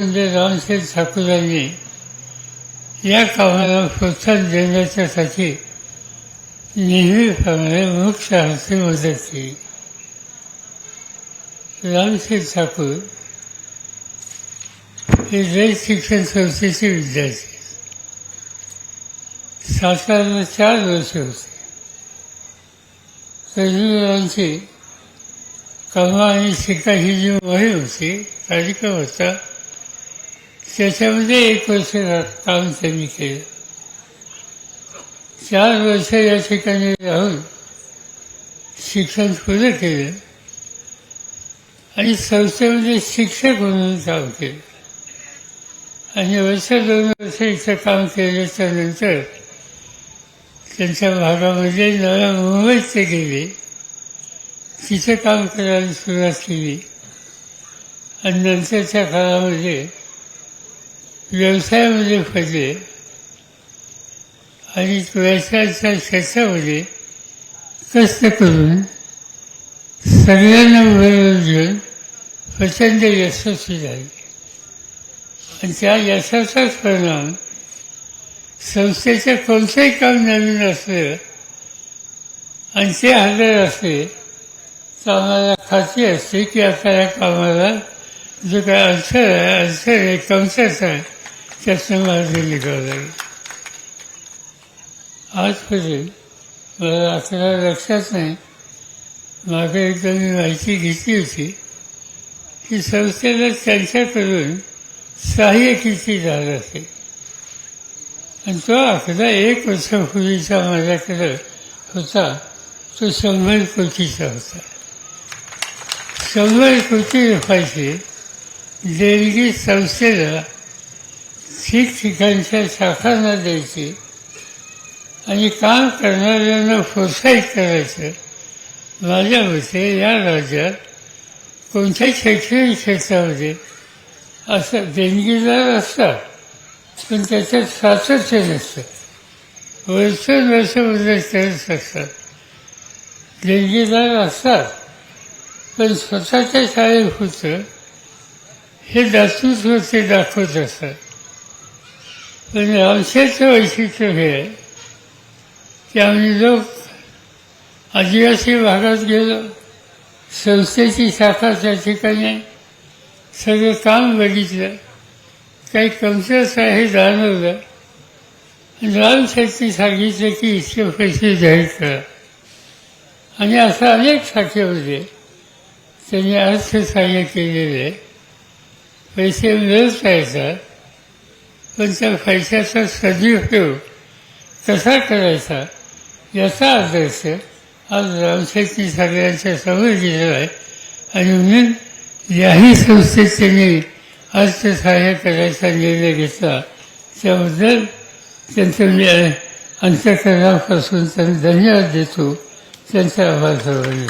म्हणजे रामशेठ ठाकूरांनी या कामाला प्रोत्साहन देण्याच्यासाठी नेहमीप्रमाणे मुख्य हस्ते मदत केली. रामशेठ ठाकूर हे रयत शिक्षण संस्थेचे विद्यार्थी. साताऱ्याला चार वर्ष होते. तरुणांची कमा आणि शिका ही जी मोहीम होती कार्यक्रम होता त्याच्यामध्ये एक वर्ष काम त्यांनी केलं चार वर्ष या ठिकाणी राहून शिक्षण पूर्ण केलं. आणि संस्थेमध्ये शिक्षक म्हणून काम केलं. आणि वर्ष दोन वर्ष इथं काम केल्याच्यानंतर त्यांच्या भागामध्ये नव्या मुंबईत ते गेले. तिथे काम करायला सुरुवात केली. आणि नंतरच्या काळामध्ये व्यवसायामध्ये फसले. आणि व्यवसायाच्या क्षेत्रामध्ये कष्ट करून सगळ्यांना बरोबर घेऊन प्रचंड यशस्वी झाले. आणि त्या यशाचाच परिणाम संस्थेचं कोणतंही काम नवीन असलं आणि ते हजर असले तर आम्हाला खात्री असते की आता या कामाला जो काय अडचण आहे अडचण आहे कमतरता आहे त्यातनं मार्ग निघावं लागेल आजपर्यंत मला आपल्याला लक्षात नाही मागे एकदा मी माहिती घेतली होती की संस्थेला त्यांच्याकडून सहाय्य किती झालं असेल. आणि तो आकडा एक वर्षापूर्वीचा माझ्याकडं होता तो शंभर कोटीचा होता. शंभर कोटी रुपयाची देणगी संस्थेला ठिकठिकाणच्या शाखांना द्यायची आणि काम करणाऱ्यांना प्रोत्साहित करायचं. माझ्या मते या राज्यात कोणत्या शैक्षणिक क्षेत्रामध्ये असं देणगीदार असतात पण त्याच्यात सातत्य नसतं. वर्ष वर्ष बदलत करत असतात. देणगीदार असतात पण स्वतःच्या शाळेत होतं हे दातृत्व ते दाखवत असतात. पण रामशेचं वैशिष्ट्य हे आहे की आम्ही लोक आदिवासी भागात गेलो संस्थेची शाखा त्या ठिकाणी सगळं काम बघितलं काही कमतरता हे जाणवलं आणि सांगितलं की इतके पैसे जाहीर करा आणि असं अनेक शाखेमध्ये त्यांनी अर्थसहाय्य केलेले आहे. पैसे मिळत राहतात पण त्या पैशाचा सदुपयोग कसा करायचा याचा आदर्श आज रामशेट्टी सागरांच्या समोर दिलेला आहे. आणि म्हणून याही संस्थेत त्यांनी अर्थसहाय्य करायचा निर्णय घेतला. त्याबद्दल त्यांचं मी अंतकरणापासून त्यांना धन्यवाद देतो. त्यांचा आभार सर्वांनी.